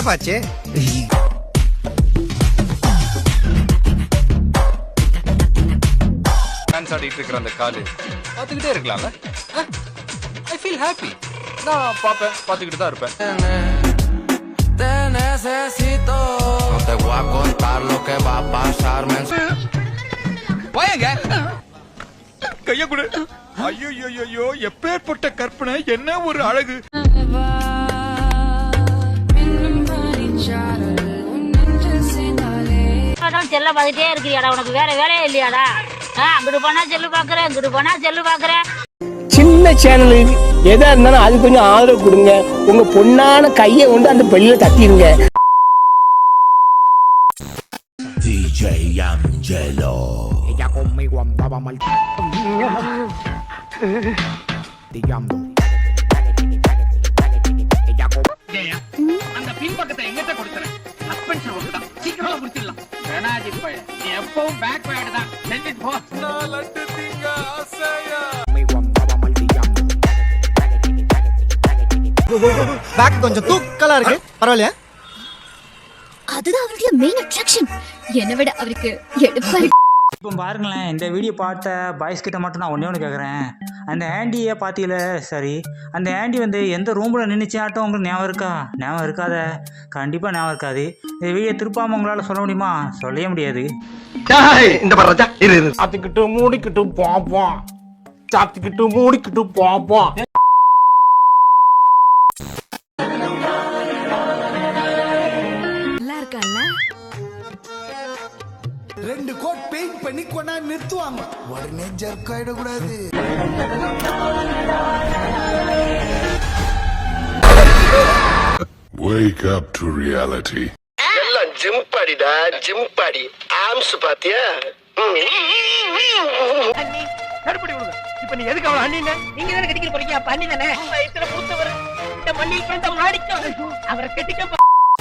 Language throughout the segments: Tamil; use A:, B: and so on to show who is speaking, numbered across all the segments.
A: என்னப்பாச்சு?
B: டான்ஸ் ஆடிட்டு இருக்கிற அந்த காலு. பார்த்துக்கிட்டே இருக்கலாம்ல? ஐ ஃபீல் ஹாப்பி நான் பார்ப்பேன் பார்த்துக்கிட்டு தான் இருப்பேன். கைய கொடு. ஐயோ எப்பேற்பட்ட கற்பனை? என்ன ஒரு அழகு?
C: அதான் செல்ல பார்த்துட்டே இருக்கிறியாடா. உனக்கு வேற வேலையே இல்லையாடா. ஆ, அங்கிட்டு போனா செல்லு பாக்குறேன் இங்கிட்டு போனா செல்லு பாக்குறேன்
D: சின்ன சேனலு எதா இருந்தாலும் அது கொஞ்சம் ஆதரவு கொடுங்க. உங்க பொண்ணான கையை கொண்டு அந்த பெல்லில தட்டிடுங்க
E: Ella conmigo andaba mal. Digamos. Ella con...
F: அந்த பின்பக்கத்தை எங்கிட்ட கொடுத்துறேன் சஸ்பென்ஷன் ஒன்று தான் சீக்கிரமா முடிச்சிடலாம் வேணாஜி பையன் நீ எப்பவும் பேக் தான் செஞ்சுட்டு போ
A: கொஞ்சம் தூக்கலா இருக்கு. பரவாயில்லையா?
G: அதுதான் அவருடைய மெயின் அட்ராக்ஷன் என்னை விட அவருக்கு எடுப்பா
H: இப்போ பாருங்களேன் இந்த வீடியோ பார்த்த பாய்ஸ் கிட்ட மட்டும் நான் ஒன்றே ஒன்று கேட்குறேன் அந்த ஆண்டியை பார்த்தீங்கள சரி. அந்த ஆண்டி வந்து எந்த ரூமில் நின்றுச்சு ஆட்டம் உங்களுக்கு ஞாபகம் இருக்கா? ஞாபகம் இருக்காத. கண்டிப்பாக ஞாபகம் இருக்காது. இந்த வீடியோ திருப்பாம உங்களால் சொல்ல முடியுமா? சொல்லவே முடியாது.
A: இந்த பாரு ராஜா இரு இரு.
D: சாத்திக்கிட்டு மூடிக்கிட்டு
I: உடனே ஜர்க் ஆயிடக்கூடாது
J: Wake up to reality.
D: எல்லாம் ஜிம் பாடிடா ஜிம் பாடி. ஆம்ஸ் பாத்தியா?
F: கருப்படி விடுங்க. இப்ப நீ எதுக்கு அவளை அண்ணின நீங்க தானே கட்டிக்கிற போறீங்க. அப்ப அண்ணி தானே? வயசுல மூத்தவர். இந்த மல்லி இந்த மாடிக்கும் அவரை கட்டிக்க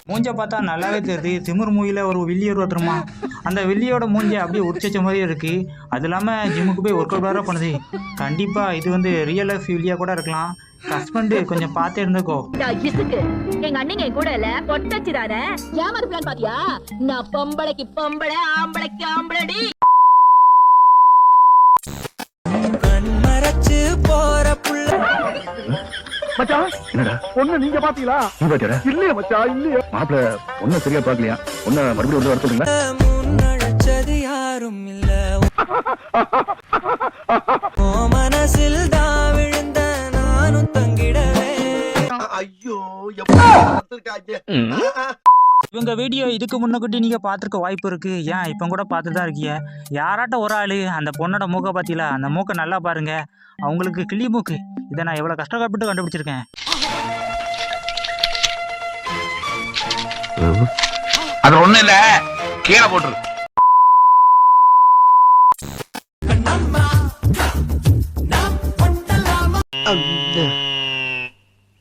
H: மூஞ்ச பார்த்தா நல்லாவே தெரியுது. திமிர் மூவியில் ஒரு வில்லியர் ஒருத்தருமா அந்த வில்லியோட மூஞ்ச அப்படியே உரிச்ச மாதிரியே இருக்கு. அது இல்லாமல் ஜிம்முக்கு போய் ஒர்க் அவுட் வேற பண்ணுது. கண்டிப்பாக இது வந்து ரியல் லைஃப் வில்லியாக கூட இருக்கலாம். ஹஸ்பண்டு கொஞ்சம் பார்த்து இருந்துக்கோ.
C: இசுக்கு. எங்க அண்ணிங்க கூட இல்ல. பொட்டச்சிடாத. ஏமாறு பிளான் பாத்தியா? நான் பொம்பளைக்கு பொம்பளை ஆம்பளைக்கு ஆம்பளடி.
K: மறைச்சு போற புள்ள
E: பொண்ணு நீங்க பாத்தீங்களா? இல்லையா மச்சா இல்லையா. மாப்பிள்ள பொண்ணு சரியா பாக்கலையா? பொண்ணு மறுபடியும் வந்து வர சொல்றீங்களா?
K: முன்னழைச்சது யாரும் இல்ல. ஓ மனசில் தான் விழுந்த நானும் தங்கிடவே.
I: ஐயோ எப்படி
H: இவங்க வீடியோ இதுக்கு முன்னக்கூட்டி நீங்கள் பார்த்துருக்க வாய்ப்பு இருக்குது ஏன்? இப்போ கூட பார்த்து தான் இருக்கீங்க. யாராட்ட ஒரு ஆள் அந்த பொண்ணோட மூக்கை பார்த்தீங்களா அந்த மூக்கை நல்லா பாருங்க. அவங்களுக்கு கிளி மூக்கு. இதை நான் எவ்வளோ கஷ்டப்பட்டு கண்டுபிடிச்சிருக்கேன்.
F: அது ஒண்ணு இல்ல. கீழே போட்டுரு.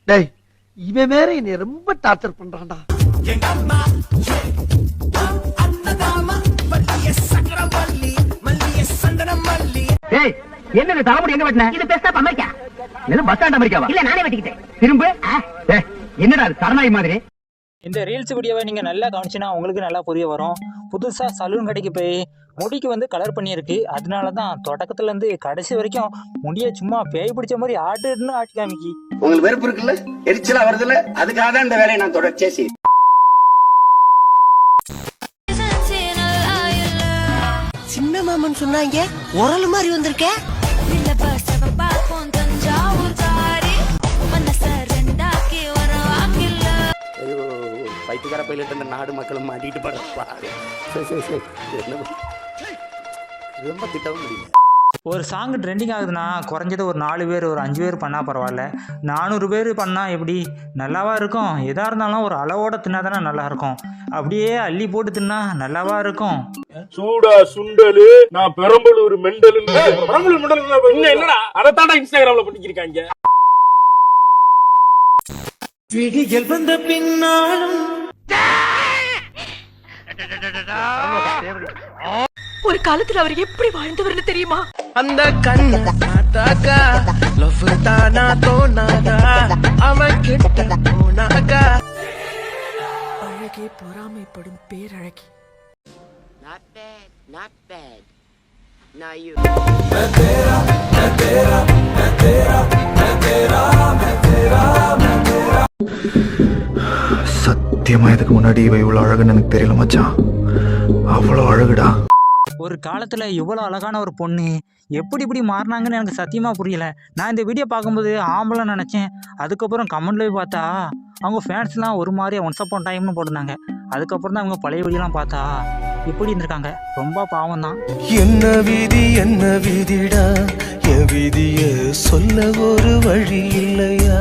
I: டேய் இவன் வேற என்னை ரொம்ப டார்ச்சர் பண்றான்டா.
F: ஏய் என்ன தலைமுடி எங்க வெட்டின? இது பெஸ்ட் அமெரிக்கா. இது பஸ் ஸ்டாண்ட் அமெரிக்காவா? இல்ல நானே வெட்டிக்கிட்டேன். திரும்ப. என்னடா சரணாய் மாதிரி?
H: இந்த ரீல்ஸ் வீடியோவை நீங்கள் நல்லா கவனிச்சுன்னா உங்களுக்கு நல்லா புரிய வரும். புதுசாக சலூன் கடைக்கு போய் முடிக்கு வந்து கலர் பண்ணியிருக்கு. அதனால தான் தொடக்கத்துலேருந்து கடைசி வரைக்கும் முடியை சும்மா பேய் பிடிச்ச மாதிரி ஆட்டுன்னு ஆட்டி காமிக்கி.
D: உங்களுக்கு வெறுப்பு இருக்குல்ல? எரிச்சலா வருதுல்ல? அதுக்காக தான் இந்த வேலையை நான் தொடர்ச்சியா செய்றேன்.
K: சின்ன மாமன் சொன்னாங்க உரல் மாதிரி வந்திருக்க?
D: ஐயோ பைத்தியக்கார பையிலிட்டு இந்த நாடு மக்களும் மாட்டிட்டு படுறப்பா என்ன ரொம்ப திட்டவும் முடியல.
H: ஒரு சாங் ட்ரெண்டிங் ஆகுதுன்னா குறைஞ்சது ஒரு நாலு பேர் ஒரு அஞ்சு பேர் பண்ணால் பரவாயில்ல. நானூறு பேர் பண்ணால் எப்படி? நல்லாவா இருக்கும்? எதாக இருந்தாலும் ஒரு அளவோட தின்னா தானே நல்லா இருக்கும். அப்படியே அள்ளி போட்டு தின்னா நல்லாவா இருக்கும்?
E: சூடா சுண்டலு நான் பெரம்பலூர் மெண்டல். பெரம்பலூர் மெண்டல் என்னடா? அதைத்தாண்டா இன்ஸ்டாகிராம்ல பண்ணிக்கிருக்காங்க
K: விடிகள் வந்த பின்னாலும்
G: ஒரு காலத்துல அவர் எப்படி வாழ்ந்தவர்னு தெரியுமா?
K: அந்த கண்ணு பார்த்தாக்கா? லவ் தானா தோணாதா? அவன் கிட்ட போனாக்கா?
I: அழகுக்கே பொறாமைப்படும் பேரழகி.
K: Not bad, not bad. Now you.
A: சத்தியமா இதுக்கு முன்னாடி இவ இவ்வளவு அழகுன்னு எனக்கு தெரியல மச்சான். அவ்வளவு அழகுடா.
H: ஒரு காலத்தில் இவ்வளோ அழகான ஒரு பொண்ணு எப்படி இப்படி மாறினாங்கன்னு எனக்கு சத்தியமாக புரியல. நான் இந்த வீடியோ பார்க்கும்போது ஆம்பளை நினச்சேன். அதுக்கப்புறம் கமெண்ட்ல போய் பார்த்தா அவங்க ஃபேன்ஸ்லாம் ஒரு மாதிரி ஒன்ஸ் அப்பான் டைம்னு போட்டிருந்தாங்க. அதுக்கப்புறம் தான் அவங்க பழைய வீடியோலாம் பார்த்தா இப்படி இருந்திருக்காங்க. ரொம்ப பாவம் தான்
I: என்ன விதி என்ன விதிடா? என் விதிய சொல்ல ஒரு வழி இல்லையா?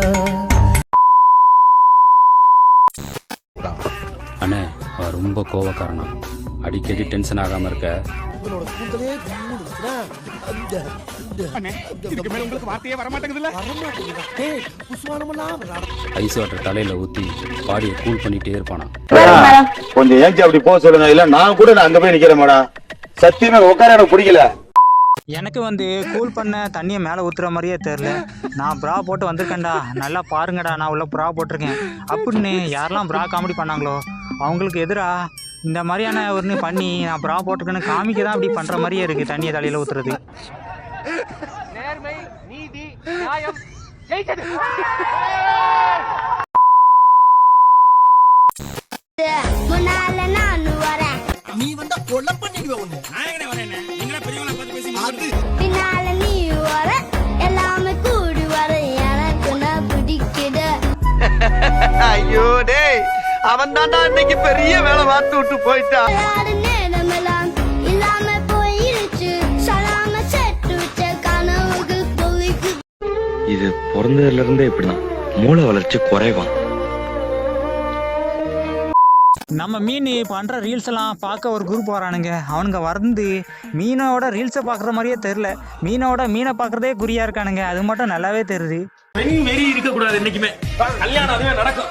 K: அண்ணே ரொம்ப கோவக்காரனா அடிக்கடி டென்ஷன் ஆகாம இருக்க. ஐஸ் வாட்டர் தலையில ஊத்தி பாடியை கூல் பண்ணிட்டே இருப்பானா?
E: கொஞ்சம் ஏஞ்சி அப்படி போக சொல்லுங்க. இல்ல நான் கூட நான் அங்க போய் நிக்கிறேன் மேடம் சத்தியமா உட்கார எனக்கு பிடிக்கல.
H: எனக்கு வந்து கூல் பண்ண தண்ணியை மேலே ஊற்றுற மாதிரியே தெரில நான் ப்ரா போட்டு வந்திருக்கேன்டா. நல்லா பாருங்கடா. நான் உள்ள ப்ரா போட்டிருக்கேன். அப்படின்னு யாரெல்லாம் ப்ரா காமெடி பண்ணாங்களோ அவங்களுக்கு எதிராக இந்த மாதிரியான ஒன்று பண்ணி நான் ப்ரா போட்டிருக்கேன்னு காமிக்க தான் அப்படி பண்ணுற மாதிரியே இருக்குது தண்ணியை தலையில் ஊற்றுறது
G: நான் வரேன்.
I: நீ வந்தா கொலை பண்ணிடுவேன் உன்னை
G: பின்னால நீ வர. எல்லாமே கூடி வர. எனக்கு நான் பிடிக்குது?
A: ஐயோ டேய். அவன் தான்டா இன்னைக்கு பெரிய வேலை பார்த்து விட்டு போயிட்டான் இது பிறந்ததுல இருந்தே இப்படிதான். மூளை வளர்ச்சி குறைவான்
H: நம்ம மீன் பண்ணுற ரீல்ஸ் எல்லாம் பார்க்க ஒரு குரூப் வரானுங்க. அவனுங்க வந்து மீனோட ரீல்ஸை பார்க்குற மாதிரியே தெரில மீனோட மீனை பார்க்குறதே குறியாக இருக்கானுங்க. அது மட்டும் நல்லாவே தெரியுது.
E: பெண் வெறி இருக்க கூடாது என்னைக்குமே கல்யாணம் அதுவே நடக்கும்.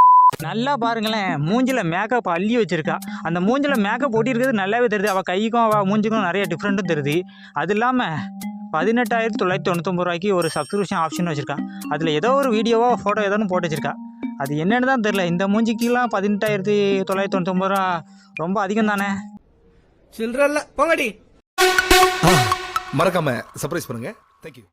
H: நல்லா பாருங்களேன். மூஞ்சில மேக்கப் அள்ளி வச்சிருக்கா. அந்த மூஞ்சில மேக்கப் ஒட்டியிருக்கிறது நல்லாவே தெரியுது. அவள் கைக்கும் அவள் மூஞ்சிக்கும் நிறைய டிஃப்ரெண்ட்டும் தெரியுது. அது இல்லாமல் பதினெட்டாயிரத்தி தொள்ளாயிரத்தி தொண்ணூத்தொம்பது ரூபாய்க்கு ஒரு சப்ஸ்கிரிப்ஷன் ஆப்ஷன் வச்சிருக்கா. அதில் ஏதோ ஒரு வீடியோவோ ஃபோட்டோ ஏதோ ஒன்று போட்டு வச்சிருக்கா. அது என்னன்னு தான் தெரில இந்த மூஞ்சிக்கெலாம் பதினெட்டாயிரத்தி தொள்ளாயிரத்தி தொண்ணூத்தொம்பது ரூபா ரொம்ப அதிகம் தானே
I: சில்றல்ல போங்கடி. மறக்காம சர்ப்ரைஸ் பண்ணுங்க. தேங்க்யூ